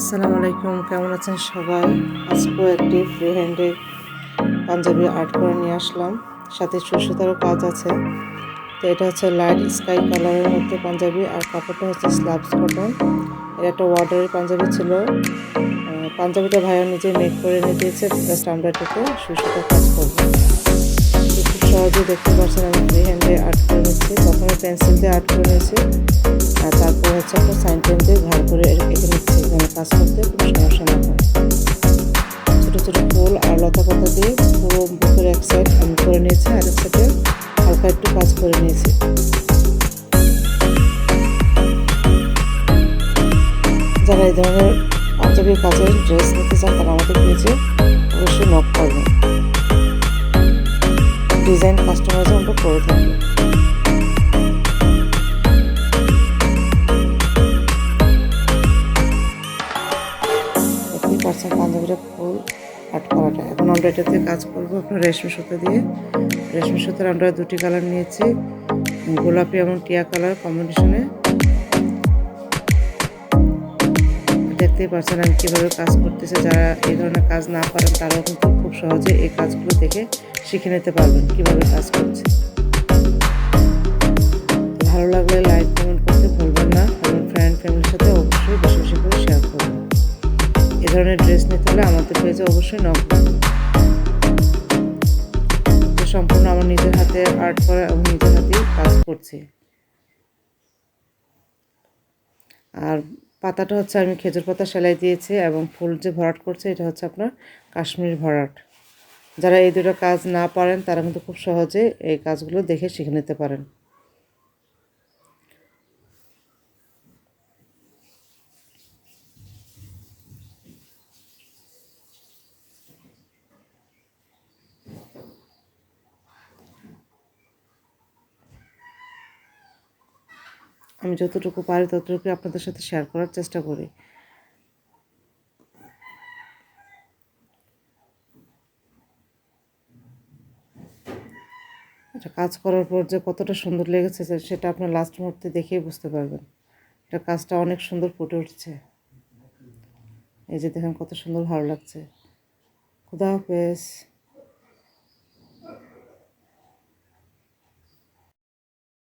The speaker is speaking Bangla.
আসসালামু আলাইকুম, কেমন আছেন সবাই? আজকেও একটি ফ্রি হ্যান্ডের পাঞ্জাবি আর্ট করে নিয়ে আসলাম। সাথে সুসুতারও কাজ আছে। তো এটা হচ্ছে লাইট স্কাই কালারের মধ্যে পাঞ্জাবি, আর কাপড়টা হচ্ছে স্লাবস কটন এটা একটা ওয়ার্ডারের পাঞ্জাবি ছিল। পাঞ্জাবিটা ভাইয়া নিজে মেক করে নিয়ে দিয়েছে জাস্ট আমরা এটাকে সুসুতার কাজ করব। খুব সহজেই দেখতে পাচ্ছেন আমি ফ্রি হ্যান্ডে আর্ট করে নিচ্ছি। প্রথমে পেন্সিল দিয়ে আর্ট করে নিয়েছি। আর তারপর হচ্ছে একটা সাইন পেন দিয়ে ঘর করে এঁকে নিচ্ছি। যেন কাজ করতে কোনো সমস্যা না হয়। ছোটো ছোটো ফুল আর লতা পাতা দিয়ে পুরো বুকের এক সাইড আমি করে নিয়েছি। আর এক সাইডে হালকা একটু কাজ করে নিয়েছি। যারা এই ধরনের পাঞ্জাবির কাজের ড্রেস নিতে চান তারা আমাদের পেয়েছে অবশ্যই নক করবেন। ডিজাইন কাস্টমাইজও আমরা করে থাকি। পাচ্ছেন পাঞ্জাবিটা ফুল আট করাটা। এখন আমরা এটাতে কাজ করব আপনার রেশমি সুতো দিয়ে। রেশমি সুতোর আমরা দুটি কালার নিয়েছি। গোলাপি এবং টিয়া কালার কম্বিনেশনে দেখতেই পাচ্ছেন আমি কীভাবে কাজ করতেছে। যারা এই ধরনের কাজ না পারেন, তারাও কিন্তু খুব সহজে এই কাজগুলো দেখে শিখে নিতে পারবেন কীভাবে কাজ করছে। ভালো লাগলে লাইক, কমেন্ট করতে ভুলবেন না এবং ফ্রেন্ড ফ্যামিলির সাথে অবশ্যই বেশি বেশি করে শেয়ার করবেন। এ ধরনের ড্রেস নিতে হলে আমাদের পেজে অবশ্যই নক সম্পূর্ণ আমার নিজের হাতে আর্ট করা এবং নিজের হাতেই কাজ করছি। আর পাতাটা হচ্ছে আমি খেজুর পাতা সেলাই দিয়েছি এবং ফুল যে ভরাট করছে, এটা হচ্ছে আপনার কাশ্মীর ভরাট। যারা এই দুটো কাজ না পারেন, তারা কিন্তু খুব সহজে এই কাজগুলো দেখে শিখে নিতে পারেন। আমি যতটুকু পারি ততটুকু আপনাদের সাথে শেয়ার করার চেষ্টা করি। এটা কাজ করার পর যে কতটা সুন্দর লেগেছে সেটা আপনার লাস্ট মুহূর্তে দেখেই বুঝতে পারবেন। এটা কাজটা অনেক সুন্দর ফুটে উঠছে। এই যে দেখেন কত সুন্দর ভালো লাগছে। খুদা হাফেজ।